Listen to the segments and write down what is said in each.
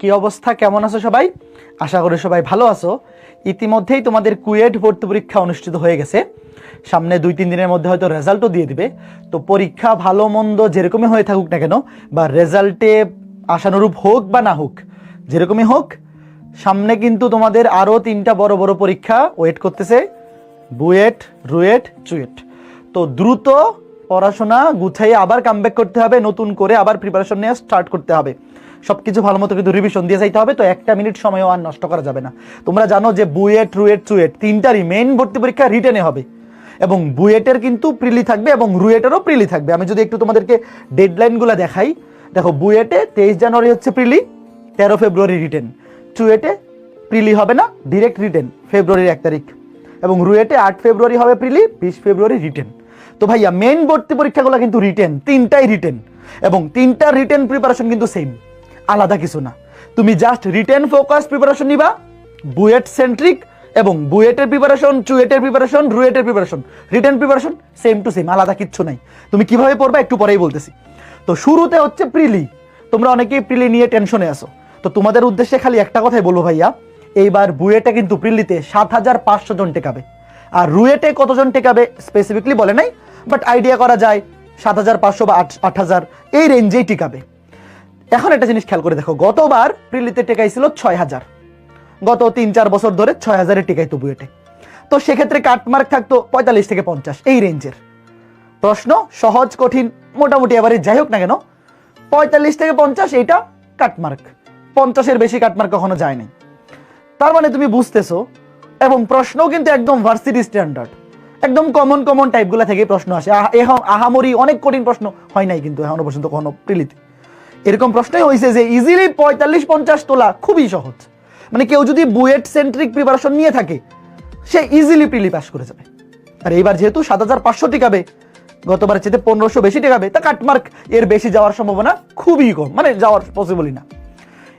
কি অবস্থা? কেমন আছো সবাই? আশা করি সবাই ভালো আছো। ইতিমধ্যেই তোমাদের কুয়েট ভর্তি পরীক্ষা অনুষ্ঠিত হয়ে গেছে। সামনে দুই, তিন দিনের মধ্যে হয়তো রেজাল্টও দিয়ে দিবে। তো পরীক্ষা ভালো, মন্দ যেরকমই হয়ে থাকুক না কেন, বা রেজাল্টে আশানুরূপ হোক বা না হোক, যেরকমই হোক, সামনে কিন্তু তোমাদের আরও তিনটা বড় বড় পরীক্ষা ওয়েট করতেছে। বুয়েট, রুয়েট, চুয়েট। তো দ্রুত পড়াশোনা গুছাইয়ে আবার কামব্যাক করতে হবে, নতুন করে আবার প্রিপারেশন নিয়ে স্টার্ট করতে হবে। সব কিছু ভালো মতো কিন্তু রিভিশন দিয়ে যাইতে হবে, তো একটা মিনিট সময়ও আর নষ্ট করা যাবে না। তোমরা জানো যে বুয়েট, রুয়েট, চুয়েট তিনটারই মেইন ভর্তি পরীক্ষা রিটেনে হবে। এবং বুয়েটের কিন্তু প্রিলি থাকবে এবং রুয়েটেরও প্রিলি থাকবে। আমি যদি একটু তোমাদেরকে ডেডলাইনগুলো দেখাই, দেখো বুয়েটে তেইশ জানুয়ারি হচ্ছে প্রিলি তেরো ফেব্রুয়ারি রিটেন চুয়েটে প্রিলি হবে না ডিরেক্ট রিটেন ফেব্রুয়ারির এক তারিখ। এবং রুয়েটে আট ফেব্রুয়ারি হবে প্রিলি বিশ ফেব্রুয়ারি রিটেন তো ভাইয়া মেন ভর্তি পরীক্ষাগুলো কিন্তু রিটেন তিনটাই রিটেন এবং তিনটার রিটেন প্রিপারেশন কিন্তু সেম আলাদা কিছু না। তুমি জাস্ট রিটেন ফোকাস প্রিপারেশন নিবা, বুয়েট সেন্ট্রিক এবং বুয়েটের প্রিপারেশন চুয়েটের preparation রুয়েটের preparation written preparation same to same আলাদা কিচ্ছু নাই। তুমি কীভাবে পড়বা একটু পরেই বলতেছি। তো শুরুতে হচ্ছে প্রিলি। তোমরা অনেকেই প্রিলি নিয়ে টেনশনে আসো তো তোমাদের উদ্দেশ্যে খালি একটা কথাই বলব ভাইয়া, এইবার বুয়েটে কিন্তু প্রিলিতে সাত হাজার পাঁচশো জন টেকাবে। আর রুয়েটে কতজন টেকাবে স্পেসিফিকলি বলে নাই বাট আইডিয়া করা যায় সাত হাজার পাঁচশো বা আট আট হাজার, এই রেঞ্জেই টিকাবে। এখন একটা জিনিস খেয়াল করে দেখো, গতবার প্রিলিতে টেকাইছিল ছয় হাজার। গত তিন চার বছর ধরে ছয় হাজারে টেকাইতো বুয়েটে। তো সেক্ষেত্রে কাটমার্ক থাকতো পঁয়তাল্লিশ থেকে পঞ্চাশ, এই রেঞ্জের। প্রশ্ন, সহজ, কঠিন, মোটামুটি এবারে যাই হোক না কেন, পঁয়তাল্লিশ থেকে পঞ্চাশ, এইটা কাটমার্ক পঞ্চাশের বেশি কাটমার্ক কখনো যায় নাই। তার মানে তুমি বুঝতেছো, এবং প্রশ্নও কিন্তু একদম ভার্সিটি স্ট্যান্ডার্ড একদম কমন কমন টাইপগুলো থেকে প্রশ্ন আসে। আহামরি অনেক কঠিন প্রশ্ন হয় নাই কিন্তু এখনও পর্যন্ত কখনো প্রিলিতে। এরকম প্রশ্নই হয়েছে যে ইজিলি পঁয়তাল্লিশ পঞ্চাশ তোলা খুবই সহজ। মানে কেউ যদি বুয়েট সেন্ট্রিক প্রিপারেশন নিয়ে থাকে, সে ইজিলি প্রিলি পাস করে যাবে। আর এইবার যেহেতু সাত হাজার পাঁচশো টিকাবে গতবার চেতে পনেরোশো বেশি টিকাবে, তা কাটমার্ক এর বেশি যাওয়ার সম্ভাবনা খুবই কম। মানে যাওয়ার পসিবলই না।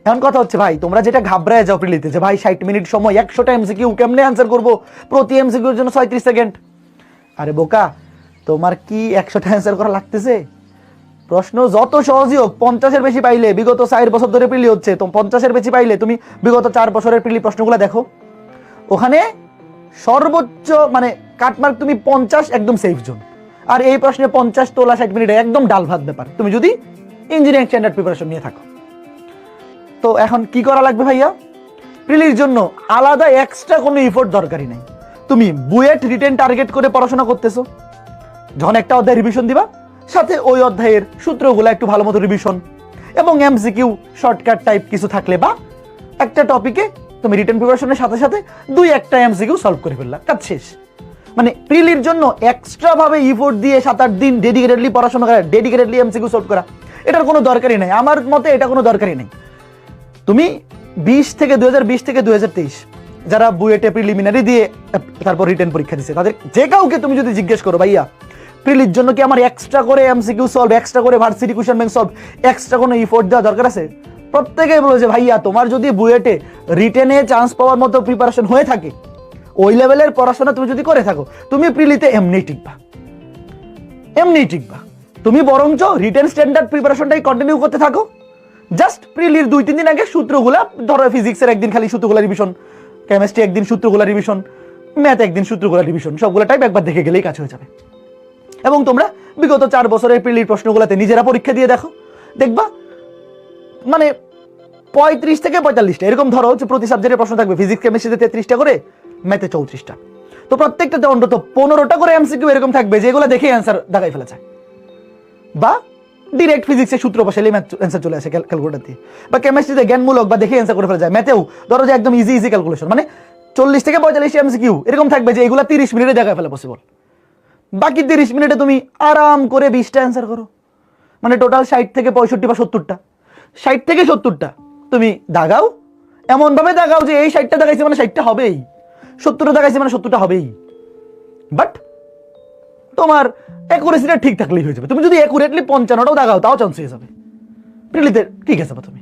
এমন কথা হচ্ছে, ভাই, তোমরা যেটা ঘাবড়ায় যাও প্রিলিতে যে, ভাই, ষাট মিনিট সময়, একশোটা এমসিকিউ কেমনে অ্যান্সার করব? প্রতি এমসিকিউর জন্য ছয়ত্রিশ সেকেন্ড আরে বোকা, তোমার কি একশোটা অ্যান্সার করা লাগতেছে? প্রশ্ন যত সহজই হোক, পঞ্চাশের বেশি পাইলে বিগত চার বছর ধরে প্রিলি হচ্ছে, তো পঞ্চাশের বেশি পাইলে তুমি বিগত চার বছরের প্রিলি প্রশ্নগুলো দেখো। ওখানে সর্বোচ্চ মানে কাটমার্ক তুমি পঞ্চাশ, একদম সেফ জোন আর এই প্রশ্নে পঞ্চাশ তোলা ষাট মিনিটে একদম ডাল ভাত ব্যাপার। তুমি যদি ইঞ্জিনিয়ারিং স্ট্যান্ডার্ড প্রিপারেশন নিয়ে থাকো। তো এখন কি করা লাগবে ভাইয়া? প্রিলির জন্য আলাদা এক্সট্রা কোনো ইফোর্ট দরকারই নাই। তুমি বুয়েট রিটেন টার্গেট করে পড়াশোনা করতেছো। যখন একটা অধ্যায় রিভিশন দিবা সাথে ওই অধ্যায়ের সূত্রগুলো একটু ভালো মতো রিভিশন এবং এমসিকিউ শর্টকাট টাইপ কিছু থাকলে বা একটা টপিকে তুমি রিটেন প্রিপারেশনের সাথে সাথে দুই একটা এমসিকিউ সলভ করে ফেললা। কাজ শেষ। মানে প্রিলির জন্য এক্সট্রা ভাবে ইফোর্ট দিয়ে সাত আট দিন ডেডিকেটেডলি পড়াশোনা করা ডেডিকেটেডলি এমসিকিউ সলভ করা, এটার কোনো দরকারই নাই। আমার মতে এটা কোনো দরকারই নেই। তুমি বিশ থেকে দুই হাজার বিশ থেকে দুই হাজার তেইশ যারা বুয়েটে প্রিলিমিনারি দিয়ে, তারপর রিটার্ন পরীক্ষা দিচ্ছে তাদের যে কাউকে তুমি যদি জিজ্ঞেস করো, ভাইয়া প্রিলির জন্য কি আমার এক্সট্রা করে এমসিকিউ সলভ এক্সট্রা করে varsity question bank solve extra কোনো ইফোর্ট দেওয়া দরকার আছে? প্রত্যেকেই বলে যে, ভাইয়া, তোমার যদি বুয়েটে রিটেনে চান্স পাওয়ার মতো প্রিপারেশন হয়ে থাকে, ওই লেভেলের পড়াশোনা তুমি যদি করে থাকো, তুমি প্রিলিতে এমনি টিকবা। এমনি টিকবা। তুমি বরঞ্চ রিটেন স্ট্যান্ডার্ড প্রিপারেশনটাই কন্টিনিউ করতে থাকো। জাস্ট প্রিলির দুই, তিন দিন আগে সূত্রগুলা, ধরো ফিজিক্সের একদিন খালি সূত্রগুলা রিভিশন কেমিস্ট্রি একদিন সূত্রগুলা রিভিশন ম্যাথ একদিন সূত্রগুলা রিভিশন সবগুলো টাইপ একবার দেখে গেলেই কাজ হয়ে যাবে। এবং তোমরা বিগত চার বছরের প্রিলির প্রশ্নগুলোতে নিজেরা পরীক্ষা দিয়ে দেখো। দেখবা? মানে পঁয়ত্রিশ থেকে পঁয়তাল্লিশটা। এরকম ধরো যে প্রতি সাবজেক্টের প্রশ্ন থাকবে ফিজিক্স কেমিস্ট্রিতে তেত্রিশটা করে ম্যাথে চৌত্রিশটা। তো প্রত্যেকটাতে অন্তত পনেরোটা করে এমসিকিউ এরকম থাকবে, যেগুলো দেখে অ্যান্সার দাগাই ফেলা যায় বা ডিরেক্ট ফিজিক্সের সূত্র ম্যাথ অ্যান্সার চলে আসে ক্যালকুলেটার দিয়ে। বা কেমিস্ট্রিতে জ্ঞানমূলক বা দেখে অ্যান্সার করে ফেলা যায় ম্যাথেও ধরো যে একদম ইজি ইজি ক্যালকুলেশন মানে চল্লিশ থেকে পঁয়তাল্লিশ এমসিকিউ এরকম থাকবে যে এগুলো তিরিশ মিনিটে দেখা ফেলা পসিবল বাকি তিরিশ মিনিটে তুমি আরাম করে বিশটা অ্যান্সার করো। মানে টোটাল ষাট থেকে পঁয়ষট্টি বা সত্তরটা। ষাট থেকে সত্তরটা তুমি দাগাও। এমনভাবে দাগাও যে এই ষাটটা দাগাইছে মানে ষাটটা হবেই। সত্তরটা দাগাইছে মানে সত্তরটা হবেই। বাট তোমার অ্যাকুরেসিটা ঠিক থাকলেই হয়ে যাবে। তুমি যদি অ্যাকুরেটলি পঞ্চান্নটাও দাগাও, তাও চান্স হয়ে যাবে। প্রিলিতে ঠিক আছে তুমি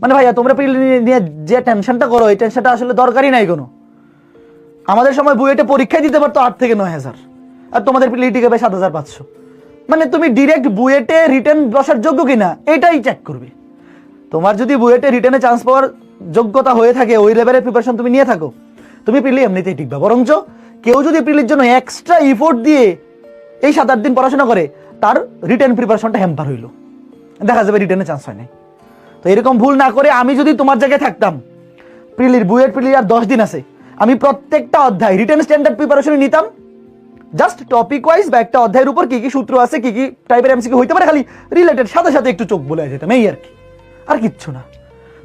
মানে ভাইয়া, তোমরা প্রিলি নিয়ে যে টেনশনটা করো, এই টেনশনটা আসলে দরকারই নাই কোনো। আমাদের সময় বুয়েটে পরীক্ষায় দিতে পারতো আট থেকে নয় হাজার। আর তোমাদের প্রিলি টিকাবে সাত হাজার পাঁচশো। মানে তুমি ডিরেক্ট বুয়েটে রিটার্ন বসার যোগ্য কিনা, এটাই চেক করবে। তোমার যদি বুয়েটে রিটার্নে চান্স পাওয়ার যোগ্যতা হয়ে থাকে, ওই লেভেলের প্রিপারেশন তুমি নিয়ে থাকো। তুমি প্রিলি এমনিতেই টিকবে। বরঞ্চ কেউ যদি প্রিলির জন্য এক্সট্রা ইফোর্ট দিয়ে এই সাত আট দিন পড়াশোনা করে, তার রিটার্ন প্রিপারেশনটা হ্যাম্পার হইল। দেখা যাবে রিটার্নে চান্স হয় নাই। তো এরকম ভুল না করে আমি যদি তোমার জায়গায় থাকতাম প্রিলির বুয়েট প্রিলির আর দশ দিন আছে, আমি প্রত্যেকটা অধ্যায় রিটার্ন স্ট্যান্ডার্ড প্রিপারেশন নিতাম জাস্ট টপিক ওয়াইজ বা একটা অধ্যায়ের উপর কি কি সূত্র আছে, কি কি টাইপের এমসিকিউ হইতে পারে, খালি রিলেটেড সাথে সাথে একটু চোখ বলে যেতাম এই আর কি। আর কিচ্ছু না।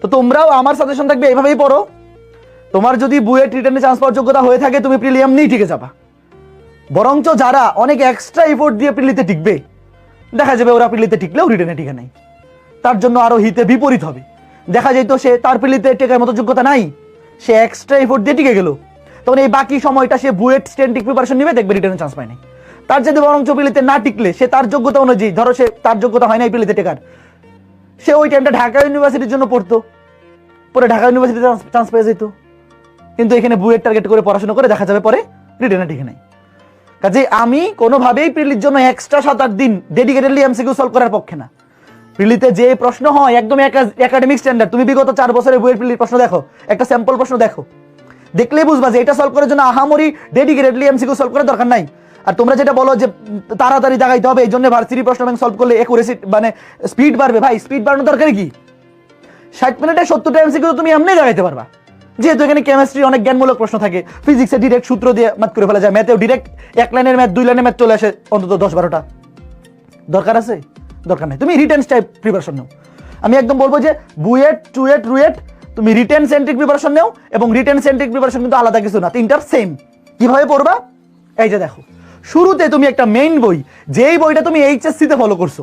তো তোমরাও আমার সাজেশন থাকবে, এইভাবেই পড়ো। তোমার যদি বুয়েট রিটার্নে চান্স পাওয়ার যোগ্যতা হয়ে থাকে, তুমি প্রিলিয়াম নিয়ে টিকে যাবা। বরঞ্চ যারা অনেক এক্সট্রা এফোর্ট দিয়ে প্রিলিতে টিকবে, দেখা যাবে ওরা প্রিলিতে টিকলেও রিটার্নে টিকে নাই। তার জন্য আরও হিতে বিপরীত হবে। দেখা যেত সে তার প্রিলিতে টেকার মতো যোগ্যতা নাই, সে এক্সট্রা এফোর্ট দিয়ে টিকে গেল। তখন এই বাকি সময়টা সে বুয়েট স্ট্যান্ডিক প্রিপারেশন নেবে, দেখবে রিটার্নে চান্স পায় নাই তার যদি বরঞ্চ প্রিলিতে না টিকলে, সে তার যোগ্যতা অনুযায়ী, ধরো সে তার যোগ্যতা হয় নাই পিলিতে টেকার, সে ওই টাইমটা ঢাকা ইউনিভার্সিটির জন্য পড়তো। পরে ঢাকা ইউনিভার্সিটিতে চান্স পেয়ে যেত। কিন্তু এখানে বুয়েট টার্গেট করে পড়াশোনা করে দেখা যাবে পরে রিটার্নে ঠিক নাই। কাজে আমি কোনোভাবেই প্রিলির জন্য এক্সট্রা সাত আট দিন ডেডিকেটেডলি এমসিকিউ সলভ করার পক্ষে না। প্রিলিতে যে প্রশ্ন হয় একদম একাডেমিক স্ট্যান্ডার্ড তুমি বিগত চার বছরের বইয়ের প্রিলির প্রশ্ন দেখো, একটা স্যাম্পল প্রশ্ন দেখো। দেখলেই বুঝবা যে এটা সলভ করার জন্য আহামরি ডেডিকেটেডলি এমসিকিউ সলভ করার দরকার নাই। আর তোমরা যেটা বলো যে তাড়াতাড়ি দেখাইতে হবে এই জন্য ভার্সিটি প্রশ্ন ব্যাংক সলভ করলে একুরেসি মানে স্পিড বাড়বে। ভাই স্পিড বাড়ানোর দরকার কি? ষাট মিনিটে সত্তরটা এমসিকিউ তুমি এমনি দেখাইতে পারবা। যেহেতু এখানে কেমিস্ট্রি অনেক জ্ঞানমূলক প্রশ্ন থাকে ফিজিক্সে ডিরেক্ট সূত্র দিয়ে ম্যাথ করে ফেলা যায়। ম্যাথেও ডিরেক্ট এক লাইনের ম্যাথ দুই লাইনের ম্যাথ চলে আসে অন্তত দশ বারোটা। দরকার আছে? দরকার নেই। তুমি রিটেন্স টাইপ প্রিপারেশন নাও। আমি একদম বলব যে বুয়েট, টুয়েট, রুয়েট তুমি রিটেন সেন্ট্রিক প্রিপারেশন নাও এবং রিটেন সেন্ট্রিক প্রিপারেশন কিন্তু আলাদা কিছু না তিনটার সেম কীভাবে পড়বা? এই যে দেখো, শুরুতে তুমি একটা মেইন বই, যেই বইটা তুমি এইচএসসিতে ফলো করছ,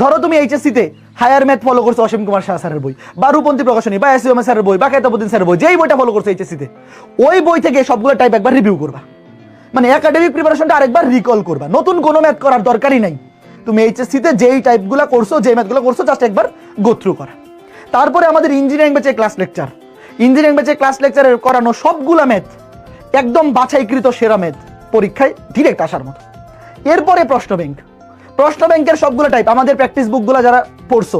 ধরো তুমি এইচএসসিতে হায়ার ম্যাথ ফলো করছ অসীম কুমার শাহ স্যারের বই, বা রূপন্তী প্রকাশনী, বা এসিওম স্যারের বই, বা কেতাবুদ্দিন স্যারের বই, যেই বইটা ফলো করছ এইচএসসিতে ওই বই থেকে সবগুলো টাইপ একবার রিভিউ করবা। মানে একাডেমিক প্রিপারেশনটা আরেকবার রিকল করবা। নতুন কোনো ম্যাথ করার দরকারই নাই। তুমি এইচএসসিতে যেই টাইপগুলো করছ, যেই ম্যাথগুলো করছ জাস্ট একবার গো থ্রু করা। তারপরে আমাদের ইঞ্জিনিয়ারিং ব্যাচে ক্লাস লেকচার ইঞ্জিনিয়ারিং ব্যাচে ক্লাস লেকচারের করানো সবগুলা ম্যাথ একদম বাছাইকৃত সেরা ম্যাথ পরীক্ষায় ডিরেক্ট আসার মতো। এরপরে প্রশ্ন ব্যাংক প্রশ্ন ব্যাংকের সবগুলো টাইপ আমাদের প্র্যাকটিস বুকগুলো যারা পড়ছো,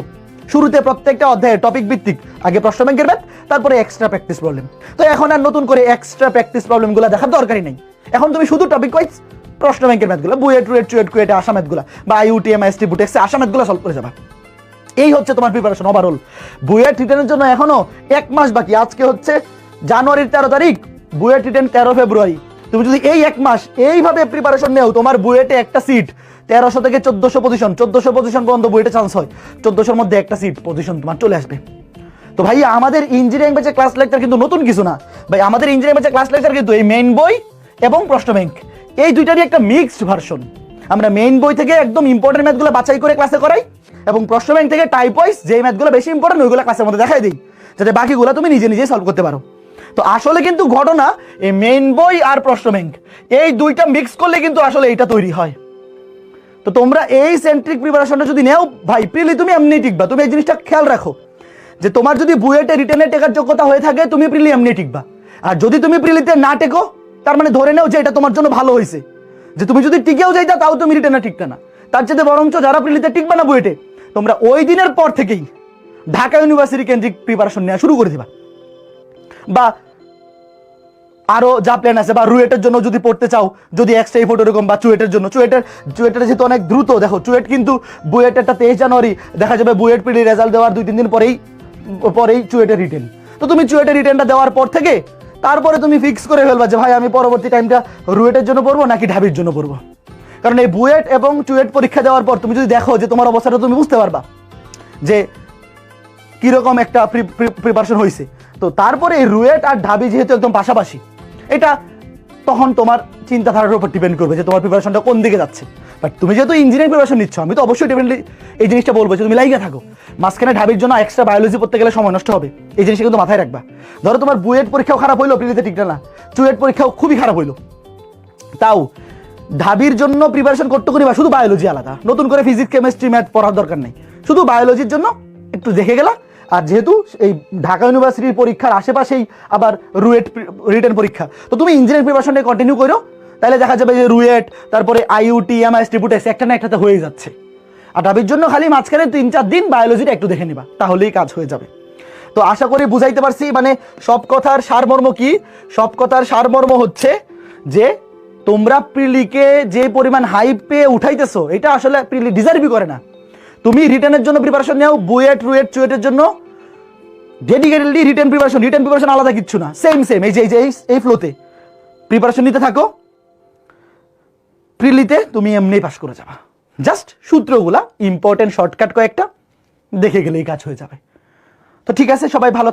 শুরুতে প্রত্যেকটা অধ্যায়ের টপিক ভিত্তিক, আগে প্রশ্ন ব্যাংকের ম্যাথ তারপরে এক্সট্রা প্র্যাকটিস প্রবলেম তো এখন আর নতুন করে এক্সট্রা প্র্যাকটিস প্রবলেমগুলো দেখার দরকারই নেই। এখন তুমি শুধু টপিক ওয়াইজ প্রশ্ন ব্যাংকের ম্যাথগুলো বুয়েট, রুয়েট, চুয়েট, কুয়েটে আসা ম্যাথগুলো বা আইউটিএম এসটি বুটেক্সে আসা ম্যাথগুলো সলভ করে যাবা। এই হচ্ছে তোমার প্রিপারেশন ওভারঅল বুয়েট রিটার্নের জন্য এখনও এক মাস বাকি। আজকে হচ্ছে জানুয়ারির তেরো তারিখ বুয়েট রিটার্ন তেরো ফেব্রুয়ারি। তুমি যদি এই এক মাস এইভাবে প্রিপারেশন নেও, তোমার বুয়েটে একটা সিট তেরোশো থেকে চোদ্দশো পজিশন চোদ্দশো পজিশন পর্যন্ত বুয়েটে চান্স হয়। চোদ্দশোর মধ্যে একটা সিট পজিশন তোমার চলে আসবে। তো ভাই, আমাদের ইঞ্জিনিয়ারিং ব্যাচে ক্লাস লেকচার কিন্তু নতুন কিছু না। ভাই, আমাদের ইঞ্জিনিয়ারিং ব্যাচে ক্লাস লেকচার কিন্তু এই মেইন বই এবং প্রশ্ন ব্যাংক এই দুইটারই একটা মিক্সড ভার্সন আমরা মেইন বই থেকে একদম ইম্পর্টেন্ট ম্যাথগুলো বাছাই করে ক্লাসে করাই। এবং প্রশ্ন ব্যাংক থেকে টাইপ ওয়াইজ যে ম্যাথগুলো বেশি ইম্পর্টেন্ট ওইগুলো ক্লাসের মধ্যে দেখাই দিই, যাতে বাকিগুলো তুমি নিজে নিজে সলভ করতে পারো। তো আসলে কিন্তু ঘটনা এই মেইন বই আর প্রশ্ন ব্যাংক এই দুইটা মিক্স করলে কিন্তু আসলে এটা তৈরি হয়। তো তোমরা এই সেন্ট্রিক প্রিপারেশনটা যদি নেও, ভাই, প্রিলি তুমি এমনি টিকবা, তুমি এই জিনিসটা খেয়াল রাখো। যে তোমার যদি বুয়েটে রিটেনে টেকার যোগ্যতা হয়ে থাকে, তুমি প্রিলি এমনি টিকবা। আর যদি তুমি প্রিলিতে না টেকো, তার মানে ধরে নেও যে এটা তোমার জন্য ভালো হয়েছে। যে তুমি যদি টিকেও যাইতা, তাও তুমি রিটেনে টিকতে না। তার চেয়ে বরঞ্চ যারা প্রিলিতে টিকবে না বুয়েটে তোমরা ওই দিনের পর থেকেই ঢাকা ইউনিভার্সিটি কেন্দ্রিক প্রিপারেশন নেওয়া শুরু করে দিবা। বা আরও যা প্ল্যান আছে, বা রুয়েটের জন্য যদি পড়তে চাও, যদি এক্সট্রা এফোর্ট এরকম, বা চুয়েটের জন্য। চুয়েটের চুয়েটের যেহেতু অনেক দ্রুত, দেখো চুয়েট কিন্তু বুয়েটেরটা তেইশ জানুয়ারি দেখা যাবে বুয়েট পিডি রেজাল্ট দেওয়ার দুই, তিন দিন পরেই পরেই চুয়েটের রিটেন তো তুমি চুয়েটের রিটেনটা দেওয়ার পর থেকে তারপরে তুমি ফিক্স করে ফেলবা যে, ভাই, আমি পরবর্তী টাইমটা রুয়েটের জন্য পড়ব নাকি ঢাবির জন্য পড়ব? কারণ এই বুয়েট এবং চুয়েট পরীক্ষা দেওয়ার পর তুমি যদি দেখো যে তোমার অবস্থাটা তুমি বুঝতে পারবা যে কীরকম একটা প্রিপারেশন হয়েছে তো তারপরে এই রুয়েট আর ঢাবি যেহেতু একদম পাশাপাশি, এটা তখন তোমার চিন্তাধারার উপর ডিপেন্ড করবে যে তোমার প্রিপারেশনটা কোন দিকে যাচ্ছে। বাট তুমি যেহেতু ইঞ্জিনিয়ারিং প্রিপারেশন নিচ্ছ, আমি তো অবশ্যই ডেফিনেটলি এই জিনিসটা বলব যে তুমি লাইগে থাকো। মাঝখানে ঢাবির জন্য এক্সট্রা বায়োলজি পড়তে গেলে সময় নষ্ট হবে, এই জিনিসটা কিন্তু মাথায় রাখবা। ধরো তোমার বুয়েট পরীক্ষাও খারাপ হইল প্রিলিতে ঠিক না, চুয়েট পরীক্ষাও খুবই খারাপ হইল। তাও ঢাবির জন্য প্রিপারেশন করতে করিবা শুধু বায়োলজি আলাদা। নতুন করে ফিজিক্স কেমিস্ট্রি ম্যাথ পড়ার দরকার নেই। শুধু বায়োলজির জন্য একটু দেখে গেলা আর যেহেতু এই ঢাকা ইউনিভার্সিটির পরীক্ষার আশেপাশেই আবার রুয়েট রিটার্ন পরীক্ষা। তো তুমি ইঞ্জিনিয়ারিং প্রিপারেশনটা কন্টিনিউ করো। তাহলে দেখা যাবে যে রুয়েট, তারপরে আইইউটি এমআইএস টিপুটেক্স একটা না একটাতে হয়ে যাচ্ছে। আর ডাবির জন্য খালি মাঝখানে তিন চার দিন বায়োলজিটা একটু দেখে নিবা। তাহলেই কাজ হয়ে যাবে। তো আশা করি বুঝাইতে পারছি মানে সব কথার সারমর্ম কি? সব কথার সারমর্ম হচ্ছে যে তোমরা প্রিলিকে যে পরিমাণ হাইপ পেয়ে উঠাইতেছো, এটা আসলে প্রিলি ডিজার্ভই করে না। তুমি রিটার্নের জন্য প্রিপারেশন নাও, বুয়েট, রুয়েট, চুয়েটের জন্য dedicatedly written preparation written preparation আলাদা কিচ্ছু না। সেম সেম এই যে এই যে, এই- ফ্লোতে প্রিপারেশন নিতে থাকো, প্রিলিতে তুমি এমনি পাস করে যাবা। জাস্ট সূত্রগুলা ইম্পর্টেন্ট শর্টকাট কয়েকটা, দেখে গেলেই কাজ হয়ে যাবে। তো ঠিক আছে, সবাই ভালো